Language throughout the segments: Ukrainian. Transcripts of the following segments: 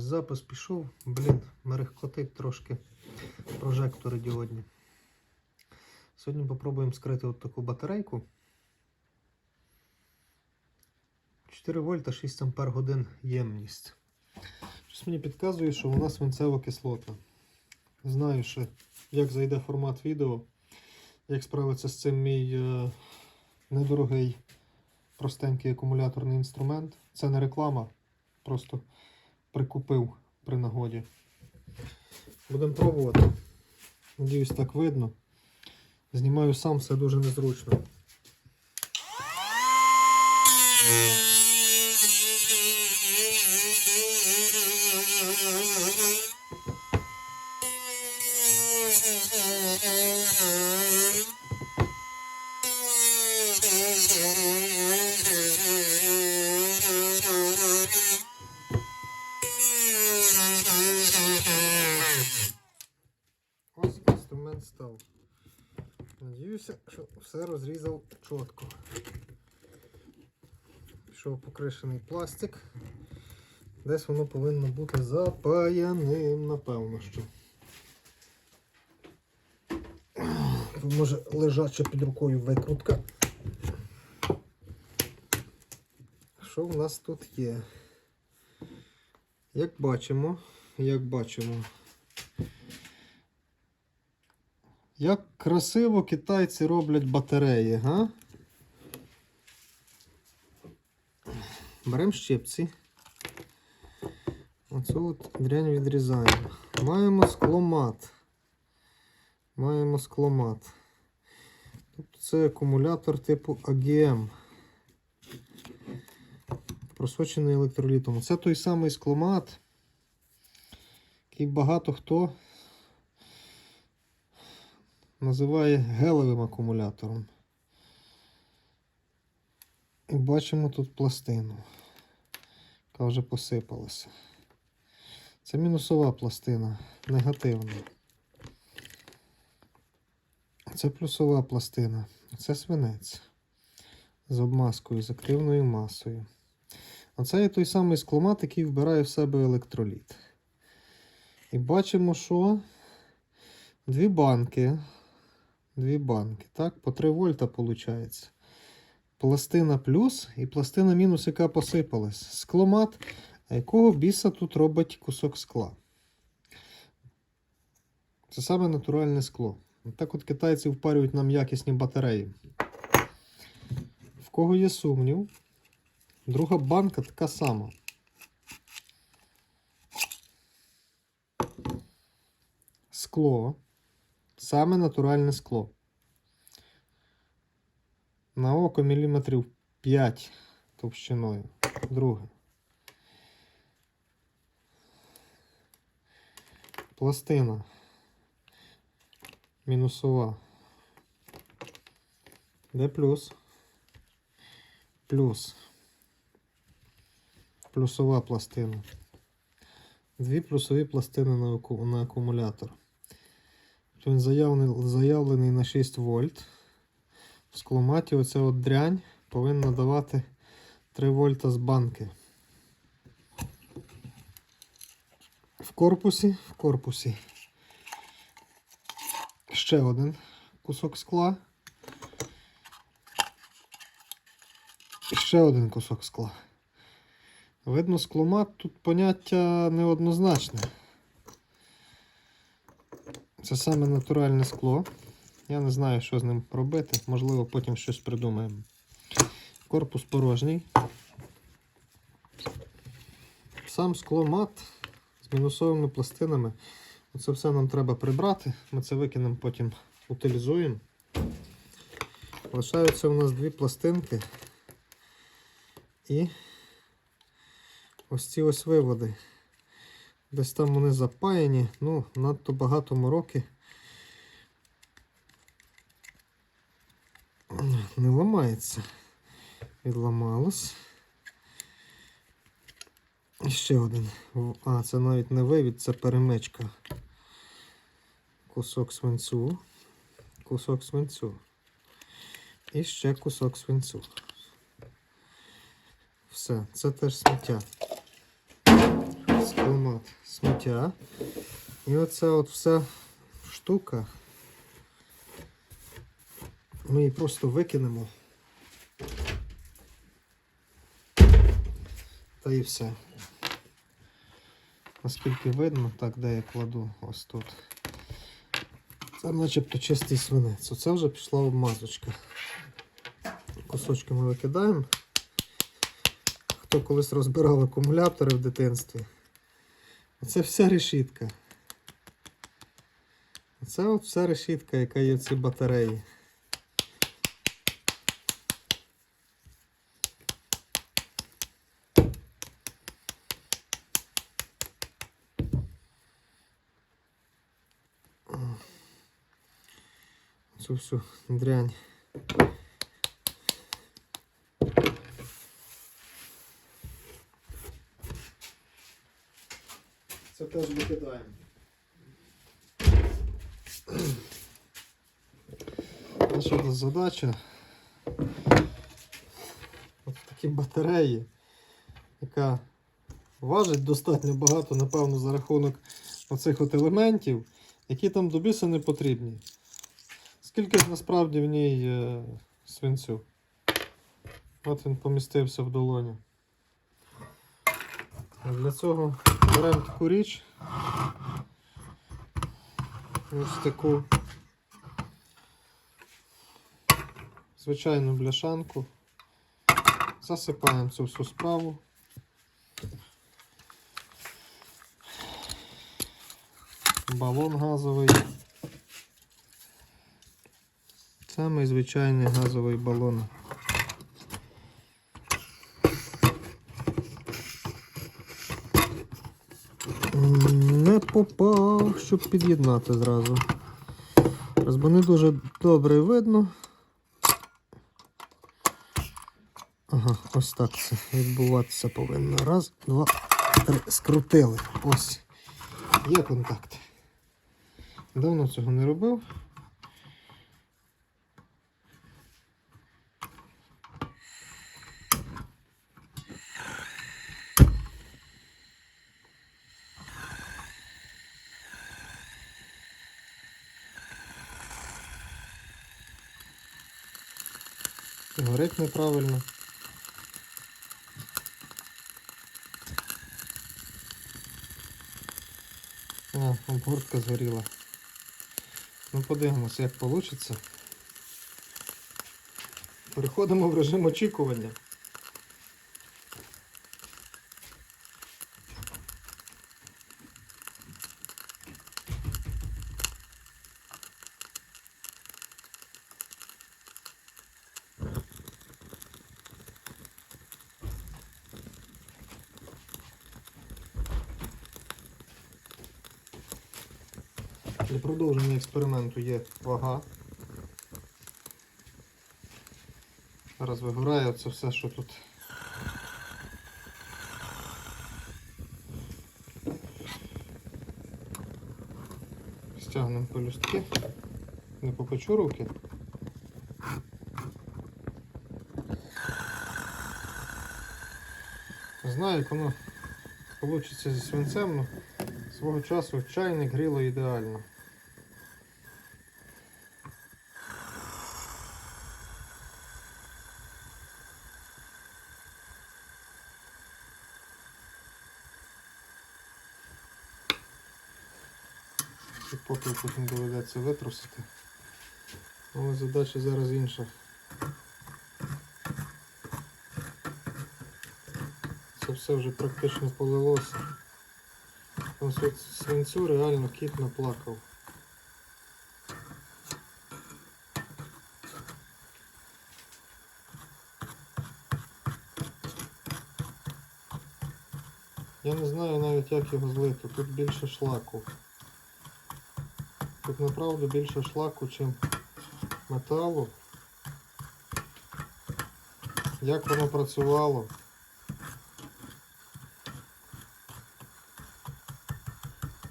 Ось запис пішов. Блін, мерехкотить трошки прожектори діодні. Сьогодні попробуємо скрити от таку батарейку. 4 вольта 6 ампер годин ємність. Щось мені підказує, що вона свинцева кислота. Знаю, що як зайде формат відео, як справиться з цим мій е, недорогий простенький акумуляторний інструмент. Це не реклама, просто прикупив при нагоді. Будемо пробувати. Надіюсь, так видно. Знімаю сам, все дуже незручно. Ось інструмент став. Надіюся, що все розрізав чітко. Пішов покришений пластик. Десь воно повинно бути запаяним, напевно що. Може лежача під рукою викрутка. Що в нас тут є? Як бачимо, як бачимо, як красиво китайці роблять батареї, га? Беремо щипці. Оцю от дрянь відрізаємо. Маємо скломат. Маємо скломат. Тобто це акумулятор типу AGM. Просочений електролітом. Це той самий скломат, який багато хто називає гелевим акумулятором. І бачимо тут пластину, яка вже посипалася. Це мінусова пластина, негативна. Це плюсова пластина. Це свинець з обмазкою, з активною масою. Оце є той самий скломат, який вбирає в себе електроліт. І бачимо, що дві банки. Дві банки, так, по 3 вольта виходить. Пластина плюс і пластина мінус, яка посипалась. Скломат, а якого біса тут робить кусок скла. Це саме натуральне скло. Так от китайці впарюють нам якісні батареї. В кого є сумнів, друга банка така сама. Скло. Саме натуральне скло. На око міліметрів 5 товщиною. Друге. Пластина. Мінусова. Де плюс? Плюс. Плюсова пластина. Дві плюсові пластини на, аку- Він заявлений, заявлений на 6 вольт. В скломаті оця от дрянь повинна давати 3 вольта з банки. В корпусі, в корпусі. Ще один кусок скла. Ще один кусок скла. Видно, скломат тут поняття неоднозначне. Це саме натуральне скло. Я не знаю, що з ним робити. Можливо, потім щось придумаємо. Корпус порожній. Сам скломат з мінусовими пластинами. Оце все нам треба прибрати. Ми це викинемо, потім утилізуємо. Лишаються у нас дві пластинки. І ось ці ось виводи. Десь там вони запаяні, ну, надто багато мороки. Не ламається. Відламалось. І ще один. А, це навіть не вивід, це перемичка. Кусок свинцю. Кусок свинцю. І ще кусок свинцю. Все, це теж сміття. Скломат. сміття. І оця от вся штука. Ми її просто викинемо. Та і все. Наскільки видно, так, де я кладу ось тут. Це начебто чистий свинець. Оце вже пішла обмазочка. Кусочки ми викидаємо. Хто колись розбирав акумулятори в дитинстві. Оце вся решітка. Оце от вся решітка, яка є в цій батареї. Цю всю дрянь. Це теж викидаємо. Наша задача от такі батареї, яка важить достатньо багато, напевно, за рахунок оцих от елементів, які там до біса не потрібні. Скільки насправді в ній е, свинцю? От він помістився в долоні. Для цього беремо таку річ. Ось таку звичайну бляшанку. Засипаємо цю всю справу. Балон газовий. Самий звичайний газовий балон. Не попав, щоб під'єднати зразу. Раз бо не дуже добре видно. Ага, ось так це відбуватися повинно. Раз, два, три. Скрутили. Ось. Є контакт. Давно цього не робив. Горить неправильно. О, обгортка згоріла. Ну, подивимося, як вийде. Переходимо в режим очікування. Для продовження експерименту є вага. Зараз вигорає це все, що тут. Стягнемо пелюстки. Не попечу руки. Знаю, як воно вийде зі свинцем, але свого часу чайник гріло ідеально. І попіл доведеться витрусити. Але задача зараз інша. Це все вже практично полилося. От свинцю реально кіт наплакав. Я не знаю навіть як його злити. Тут більше шлаку. Тут направду більше шлаку, чим металу. Як воно працювало?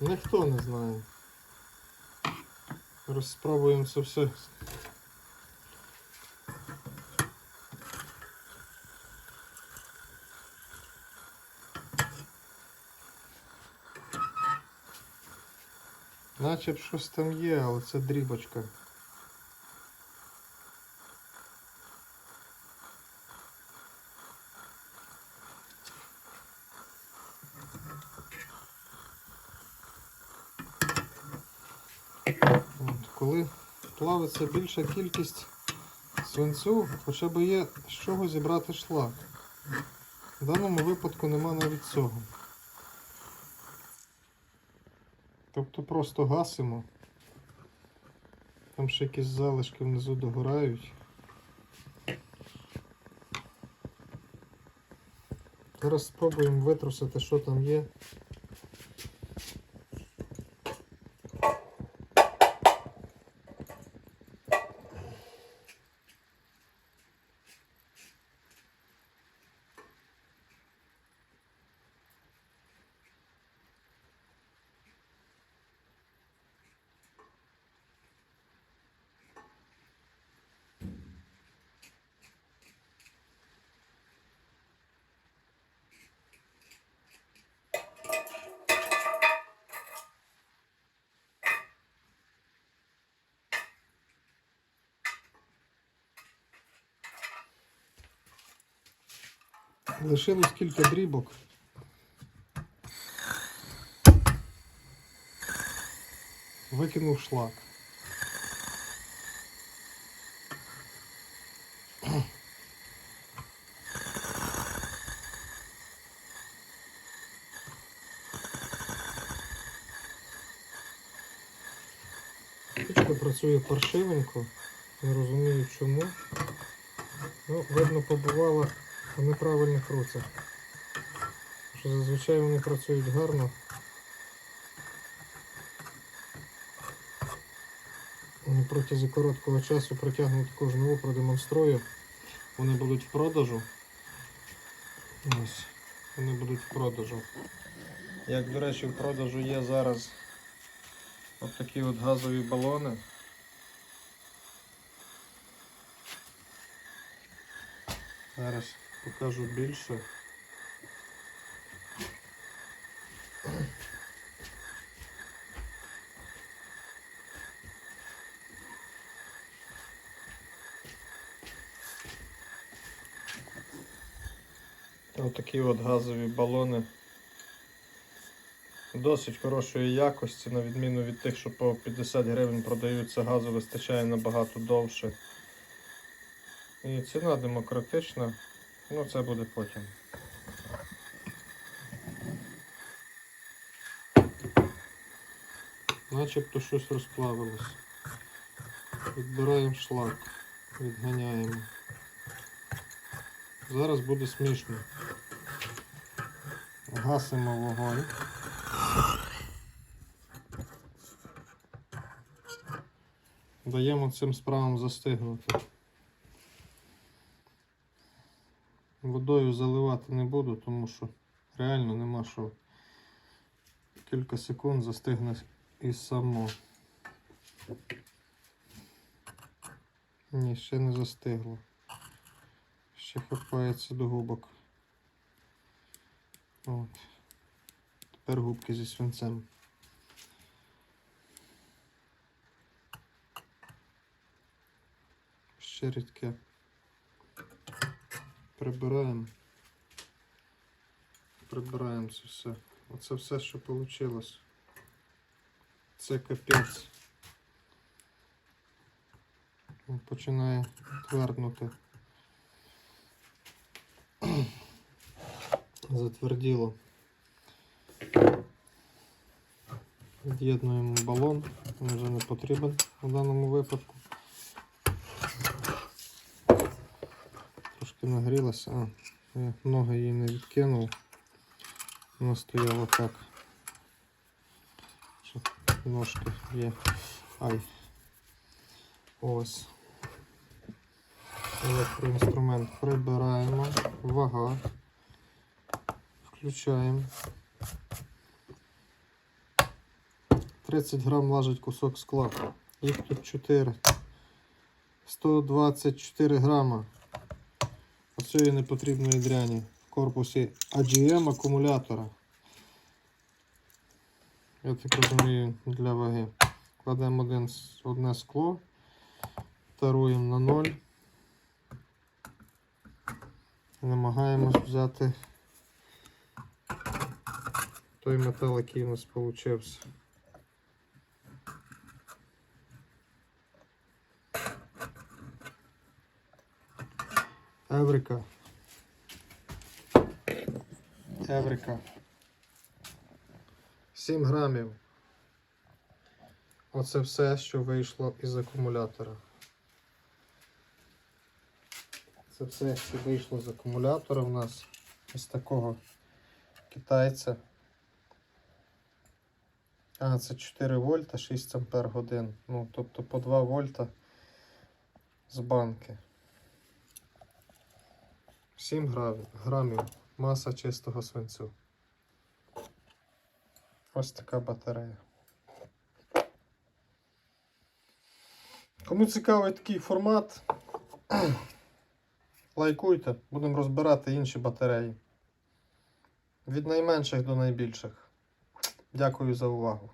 Ніхто не знає. Розпробуємо це все. Наче б щось там є, але це дрібочка. Коли плавиться більша кількість свинцю, хоча б є з чого зібрати шлак. В даному випадку нема навіть цього. Тобто просто гасимо. Там ще якісь залишки внизу догорають. Зараз спробуємо витрусити, що там є. Лишилось кілька дрібок. Викинув шлак. Пічка працює паршивенько, не розумію чому. Ну, видно, побувала в неправильних руцях. Що зазвичай вони працюють гарно. Вони протягом короткого часу протягнуть кожну нову, продемонструю. Вони будуть в продажу. Ось. Вони будуть в продажу. Як, до речі, в продажу є зараз от такі от газові балони. Зараз покажу більше. Ось такі от газові балони. Досить хорошої якості, на відміну від тих, що по 50 гривень продаються, газу вистачає набагато довше. І ціна демократична, ну це буде потім. Начебто щось розплавилось. Відбираємо шлак, відганяємо. Зараз буде смішно. Гасимо вогонь. Даємо цим справам застигнути. Водою заливати не буду, тому що реально нема що. Кілька секунд застигне і само. Ні, ще не застигло. Ще хапається до губок. От. Тепер губки зі свинцем. Ще рідке. Прибираємо. Прибираємо це все. Оце все, що вийшло. Це капець. Він Починає тверднути. Затверділо. Від'єднуємо балон, він вже не потрібен у даному випадку. Трошки нагрілася, а, я ноги її не відкинув. Вона стояла так. Ножки є. Ай. Ось. Електроінструмент прибираємо. Вага. Включаємо. 30 грам важить кусок скла. Їх тут 4. 124 грама. Оцієї непотрібної дряні в корпусі AGM акумулятора. Я так розумію, для ваги. Кладемо один, одне скло, таруємо на 0. І намагаємось взяти той метал, який у нас получився. Еврика. Еврика. 7 грамів. Оце все, що вийшло із акумулятора. Це все, що вийшло з акумулятора у нас із такого китайця. А, це 4 вольта, 6 ампер годин. Ну, тобто по 2 вольта з банки. 7 грамів, маса чистого свинцю. Ось така батарея. Кому цікавий такий формат, лайкуйте, будемо розбирати інші батареї. Від найменших до найбільших. Дякую за увагу.